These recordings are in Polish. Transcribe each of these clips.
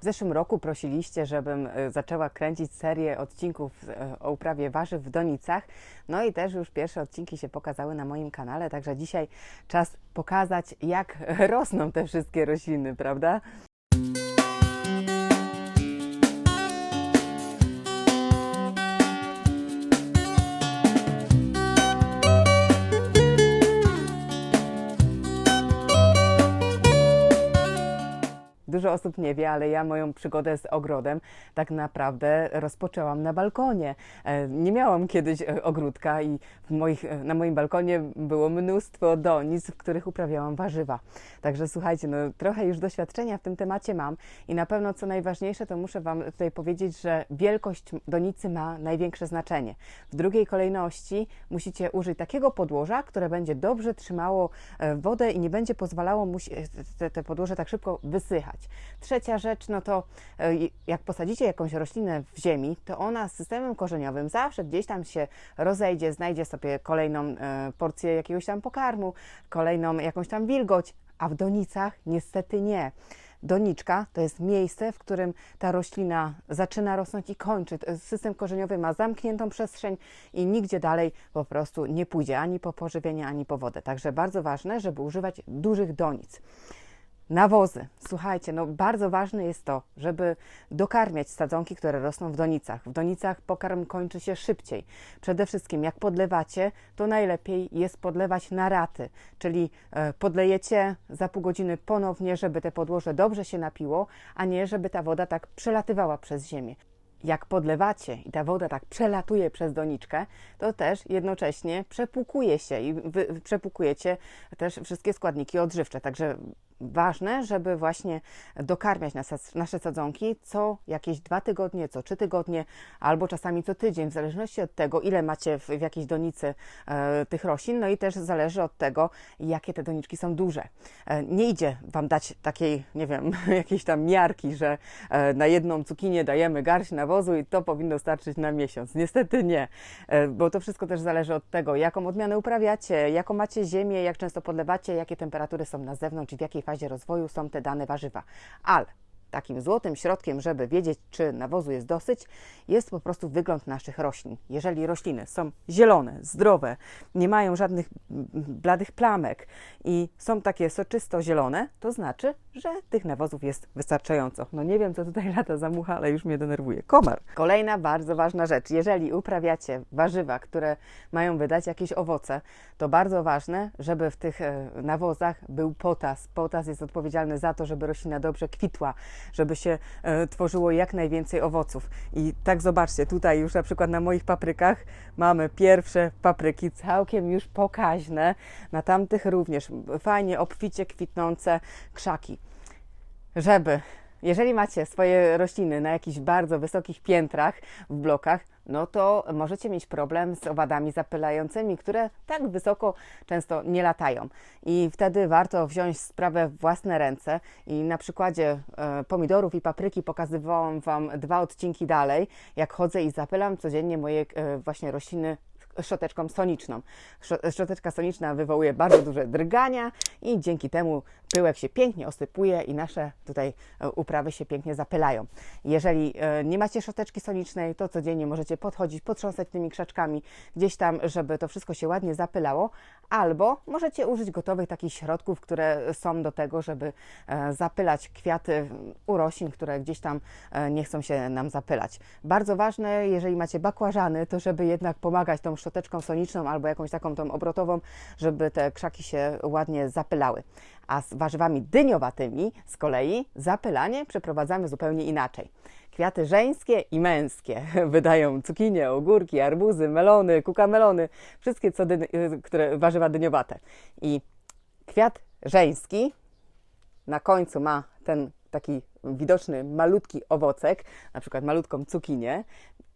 W zeszłym roku prosiliście, żebym e, zaczęła kręcić serię odcinków e, o uprawie warzyw w donicach. No i też już pierwsze odcinki się pokazały na moim kanale, także dzisiaj czas pokazać, jak rosną te wszystkie rośliny, prawda? Dużo osób nie wie, ale ja moją przygodę z ogrodem tak naprawdę rozpoczęłam na balkonie. E, Nie miałam kiedyś e, ogródka i moich, e, na moim balkonie było mnóstwo donic, w których uprawiałam warzywa. Także słuchajcie, no, trochę już doświadczenia w tym temacie mam i na pewno co najważniejsze, to muszę Wam tutaj powiedzieć, że wielkość donicy ma największe znaczenie. W drugiej kolejności musicie użyć takiego podłoża, które będzie dobrze trzymało wodę i nie będzie pozwalało e, te, te podłoże tak szybko wysychać. Trzecia rzecz, no to e, jak posadzicie jakąś roślinę w ziemi, to ona z systemem korzeniowym zawsze gdzieś tam się rozejdzie, znajdzie sobie kolejną e, porcję jakiegoś tam pokarmu, kolejną jakąś tam wilgoć, a w donicach niestety nie. Doniczka to jest miejsce, w którym ta roślina zaczyna rosnąć i kończy. System korzeniowy ma zamkniętą przestrzeń i nigdzie dalej po prostu nie pójdzie ani po pożywienie, ani po wodę. Także bardzo ważne, żeby używać dużych donic. Nawozy. Słuchajcie, no bardzo ważne jest to, żeby dokarmiać sadzonki, które rosną w donicach. W donicach pokarm kończy się szybciej. Przede wszystkim, jak podlewacie, to najlepiej jest podlewać na raty, czyli e, podlejecie za pół godziny ponownie, żeby te podłoże dobrze się napiło, a nie żeby ta woda tak przelatywała przez ziemię jak podlewacie i ta woda tak przelatuje przez doniczkę, to też jednocześnie przepłukuje się i przepłukujecie też wszystkie składniki odżywcze. Także ważne, żeby właśnie dokarmiać nasze, sadzonki co jakieś dwa tygodnie, co trzy tygodnie, albo czasami co tydzień, w zależności od tego, ile macie w, w jakiejś donicy e, tych roślin, no i też zależy od tego, jakie te doniczki są duże. E, nie idzie Wam dać takiej, nie wiem, jakiejś tam miarki, że e, na jedną cukinię dajemy garść nawozu i to powinno starczyć na miesiąc. Niestety nie, e, bo to wszystko też zależy od tego, jaką odmianę uprawiacie, jaką macie ziemię, jak często podlewacie, jakie temperatury są na zewnątrz i w jakiej fazie rozwoju są te dane warzywa. Ale takim złotym środkiem, żeby wiedzieć, czy nawozu jest dosyć, jest po prostu wygląd naszych roślin. Jeżeli rośliny są zielone, zdrowe, nie mają żadnych bladych plamek i są takie soczysto zielone, to znaczy, że tych nawozów jest wystarczająco. No nie wiem, co tutaj lata za mucha, ale już mnie denerwuje. Komar. Kolejna bardzo ważna rzecz. Jeżeli uprawiacie warzywa, które mają wydać jakieś owoce, to bardzo ważne, żeby w tych e, nawozach był potas. Potas jest odpowiedzialny za to, żeby roślina dobrze kwitła, żeby się e, tworzyło jak najwięcej owoców. I tak zobaczcie, tutaj już na przykład na moich paprykach mamy pierwsze papryki całkiem już pokaźne, na tamtych również fajnie obficie kwitnące krzaki. Żeby, jeżeli macie swoje rośliny na jakichś bardzo wysokich piętrach w blokach, no to możecie mieć problem z owadami zapylającymi, które tak wysoko często nie latają. I wtedy warto wziąć sprawę w własne ręce i na przykładzie e, pomidorów i papryki pokazywałam Wam dwa odcinki dalej, jak chodzę i zapylam codziennie moje e, właśnie rośliny szczoteczką soniczną. Szczo- Szczoteczka soniczna wywołuje bardzo duże drgania i dzięki temu pyłek się pięknie osypuje i nasze tutaj e, uprawy się pięknie zapylają. Jeżeli e, nie macie szczoteczki sonicznej, to codziennie możecie podchodzić, potrząsać tymi krzaczkami gdzieś tam, żeby to wszystko się ładnie zapylało, albo możecie użyć gotowych takich środków, które są do tego, żeby e, zapylać kwiaty u roślin, które gdzieś tam nie chcą się nam zapylać. Bardzo ważne, jeżeli macie bakłażany, to żeby jednak pomagać tą szczoteczką soniczną albo jakąś taką tą obrotową, żeby te krzaki się ładnie zapylały. A z warzywami dyniowatymi z kolei zapylanie przeprowadzamy zupełnie inaczej. Kwiaty żeńskie i męskie wydają cukinie, ogórki, arbuzy, melony, kukamelony, wszystkie co y, które warzywa dyniowate. I kwiat żeński na końcu ma ten taki widoczny malutki owocek, na przykład malutką cukinię,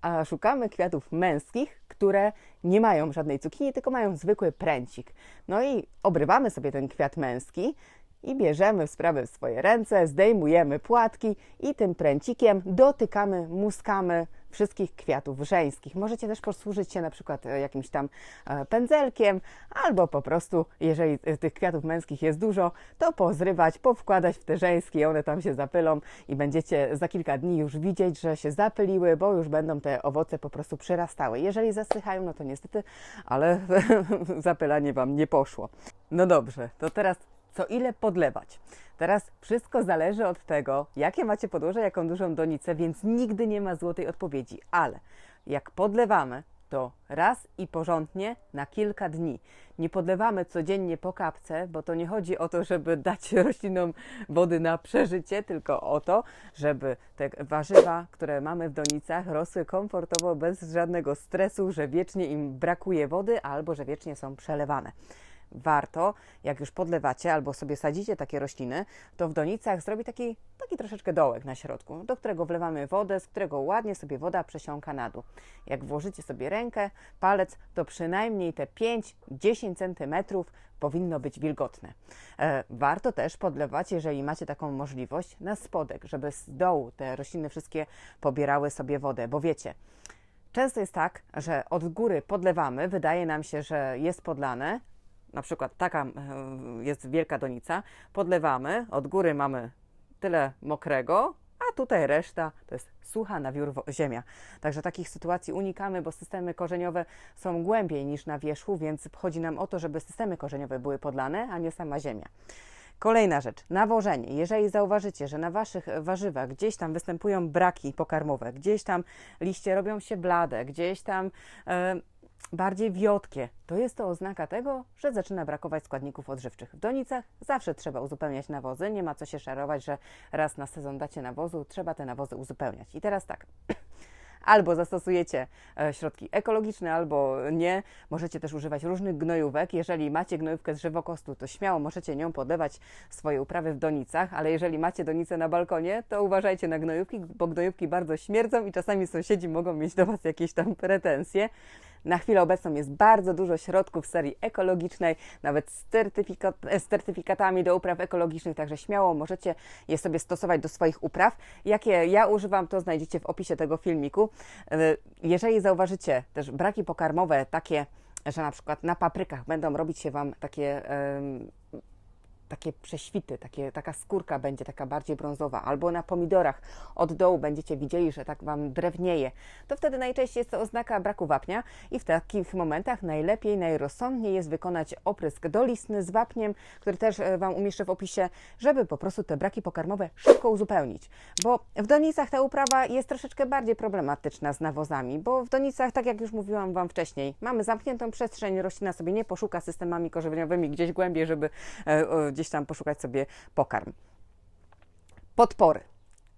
a szukamy kwiatów męskich, które nie mają żadnej cukinii, tylko mają zwykły pręcik. No i obrywamy sobie ten kwiat męski i bierzemy sprawę w swoje ręce, zdejmujemy płatki i tym pręcikiem dotykamy, muskamy wszystkich kwiatów żeńskich. Możecie też posłużyć się na przykład e, jakimś tam e, pędzelkiem, albo po prostu, jeżeli e, tych kwiatów męskich jest dużo, to pozrywać, powkładać w te żeńskie, one tam się zapylą i będziecie za kilka dni już widzieć, że się zapyliły, bo już będą te owoce po prostu przyrastały. Jeżeli zasychają, no to niestety, ale zapylanie Wam nie poszło. No dobrze, to teraz co ile podlewać? Teraz wszystko zależy od tego, jakie macie podłoże, jaką dużą donicę, więc nigdy nie ma złotej odpowiedzi. Ale jak podlewamy, to raz i porządnie na kilka dni. Nie podlewamy codziennie po kapce, bo to nie chodzi o to, żeby dać roślinom wody na przeżycie, tylko o to, żeby te warzywa, które mamy w donicach, rosły komfortowo, bez żadnego stresu, że wiecznie im brakuje wody albo że wiecznie są przelewane warto, jak już podlewacie albo sobie sadzicie takie rośliny, to w donicach zrobi taki, taki troszeczkę dołek na środku, do którego wlewamy wodę, z którego ładnie sobie woda przesiąka na dół. Jak włożycie sobie rękę, palec, to przynajmniej te 5-10 cm powinno być wilgotne. E, warto też podlewać, jeżeli macie taką możliwość, na spodek, żeby z dołu te rośliny wszystkie pobierały sobie wodę, bo wiecie, Często jest tak, że od góry podlewamy, wydaje nam się, że jest podlane, na przykład taka e, jest wielka donica, podlewamy, od góry mamy tyle mokrego, a tutaj reszta to jest sucha na wiór ziemia. Także takich sytuacji unikamy, bo systemy korzeniowe są głębiej niż na wierzchu, więc chodzi nam o to, żeby systemy korzeniowe były podlane, a nie sama ziemia. Kolejna rzecz, nawożenie. Jeżeli zauważycie, że na waszych warzywach gdzieś tam występują braki pokarmowe, gdzieś tam liście robią się blade, gdzieś tam e, bardziej wiotkie, to jest to oznaka tego, że zaczyna brakować składników odżywczych. W donicach zawsze trzeba uzupełniać nawozy, nie ma co się szarować, że raz na sezon dacie nawozu, trzeba te nawozy uzupełniać. I teraz tak. Albo zastosujecie e, środki ekologiczne, albo nie. Możecie też używać różnych gnojówek. Jeżeli macie gnojówkę z żywokostu, to śmiało możecie nią podlewać swoje uprawy w donicach, ale jeżeli macie donicę na balkonie, to uważajcie na gnojówki, bo gnojówki bardzo śmierdzą i czasami sąsiedzi mogą mieć do Was jakieś tam pretensje. Na chwilę obecną jest bardzo dużo środków serii ekologicznej, nawet z, certyfikat, z certyfikatami do upraw ekologicznych, także śmiało możecie je sobie stosować do swoich upraw. Jakie ja używam, to znajdziecie w opisie tego filmiku. E, jeżeli zauważycie też braki pokarmowe, takie, że na przykład na paprykach będą robić się Wam takie takie prześwity, takie, taka skórka będzie taka bardziej brązowa, albo na pomidorach od dołu będziecie widzieli, że tak Wam drewnieje, to wtedy najczęściej jest to oznaka braku wapnia i w takich momentach najlepiej, najrozsądniej jest wykonać oprysk dolistny z wapniem, który też e, Wam umieszczę w opisie, żeby po prostu te braki pokarmowe szybko uzupełnić. Bo w donicach ta uprawa jest troszeczkę bardziej problematyczna z nawozami, bo w donicach, tak jak już mówiłam Wam wcześniej, mamy zamkniętą przestrzeń, roślina sobie nie poszuka systemami korzeniowymi gdzieś głębiej, żeby e, gdzieś tam poszukać sobie pokarm. Podpory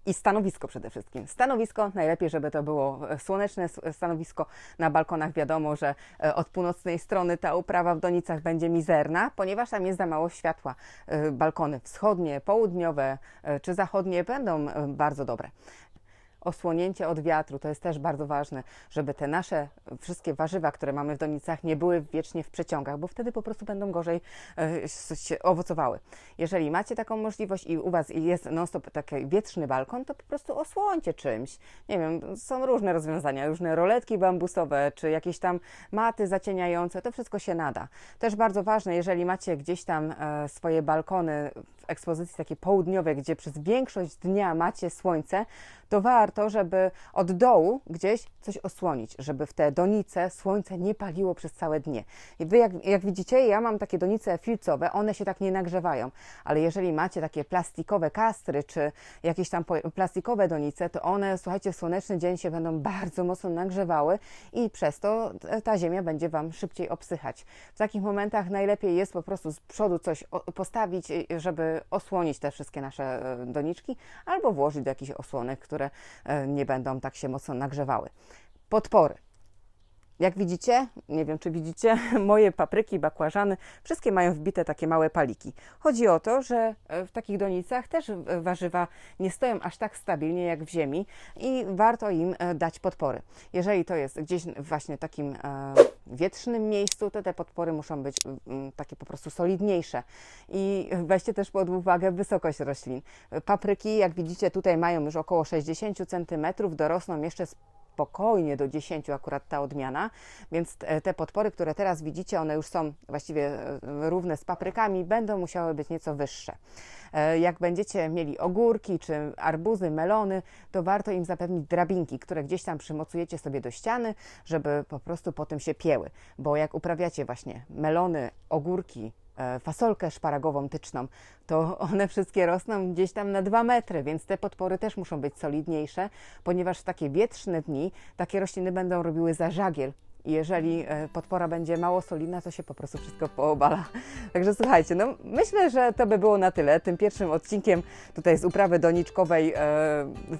i stanowisko przede wszystkim. Stanowisko, najlepiej, żeby to było słoneczne stanowisko. Na balkonach wiadomo, że e, od północnej strony ta uprawa w donicach będzie mizerna, ponieważ tam jest za mało światła. E, balkony wschodnie, południowe e, czy zachodnie będą bardzo dobre osłonięcie od wiatru. To jest też bardzo ważne, żeby te nasze wszystkie warzywa, które mamy w donicach, nie były wiecznie w przeciągach, bo wtedy po prostu będą gorzej e, się owocowały. Jeżeli macie taką możliwość i u Was jest non-stop taki wietrzny balkon, to po prostu osłońcie czymś. Nie wiem, są różne rozwiązania, różne roletki bambusowe, czy jakieś tam maty zacieniające, to wszystko się nada. Też bardzo ważne, jeżeli macie gdzieś tam e, swoje balkony ekspozycji takiej południowej, gdzie przez większość dnia macie słońce, to warto, żeby od dołu gdzieś coś osłonić, żeby w te donice słońce nie paliło przez całe dnie. I wy, jak, jak widzicie, ja mam takie donice filcowe, one się tak nie nagrzewają, ale jeżeli macie takie plastikowe kastry, czy jakieś tam plastikowe donice, to one, słuchajcie, w słoneczny dzień się będą bardzo mocno nagrzewały i przez to ta ziemia będzie Wam szybciej obsychać. W takich momentach najlepiej jest po prostu z przodu coś postawić, żeby osłonić te wszystkie nasze e, doniczki, albo włożyć do jakichś osłonek, które e, nie będą tak się mocno nagrzewały. Podpory. Jak widzicie, nie wiem czy widzicie, moje papryki, bakłażany, wszystkie mają wbite takie małe paliki. Chodzi o to, że e, w takich donicach też warzywa nie stoją aż tak stabilnie jak w ziemi i warto im dać podpory. Jeżeli to jest gdzieś właśnie takim wietrznym miejscu, to te podpory muszą być takie po prostu solidniejsze. I weźcie też pod uwagę wysokość roślin. Papryki, jak widzicie, tutaj mają już około 60 cm, dorosną jeszcze z spokojnie do 10 akurat ta odmiana, więc te, podpory, które teraz widzicie, one już są właściwie e, równe z paprykami, będą musiały być nieco wyższe. E, Jak będziecie mieli ogórki czy arbuzy, melony, to warto im zapewnić drabinki, które gdzieś tam przymocujecie sobie do ściany, żeby po prostu potem się pieły. Bo jak uprawiacie właśnie melony, ogórki, fasolkę szparagową tyczną, to one wszystkie rosną gdzieś tam na dwa metry, więc te podpory też muszą być solidniejsze, ponieważ w takie wietrzne dni takie rośliny będą robiły zażagiel. I jeżeli e, podpora będzie mało solidna, to się po prostu wszystko poobala. Także słuchajcie, no myślę, że to by było na tyle. Tym pierwszym odcinkiem tutaj z uprawy doniczkowej e,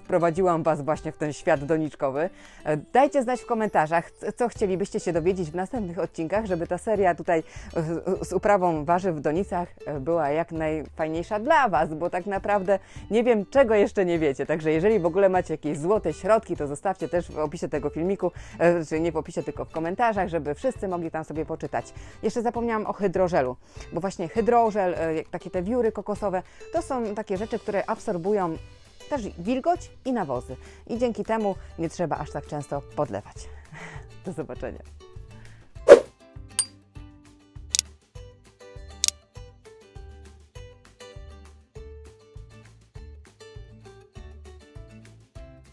wprowadziłam Was właśnie w ten świat doniczkowy. E, dajcie znać w komentarzach, co chcielibyście się dowiedzieć w następnych odcinkach, żeby ta seria tutaj e, z uprawą warzyw w donicach e, była jak najfajniejsza dla Was, bo tak naprawdę nie wiem, czego jeszcze nie wiecie. Także jeżeli w ogóle macie jakieś złote środki, to zostawcie też w opisie tego filmiku, e, czy nie w opisie, tylko w komentarzach, żeby wszyscy mogli tam sobie poczytać. Jeszcze zapomniałam o hydrożelu, bo właśnie hydrożel, e, takie te wióry kokosowe, to są takie rzeczy, które absorbują też wilgoć i nawozy. I dzięki temu nie trzeba aż tak często podlewać. Do zobaczenia.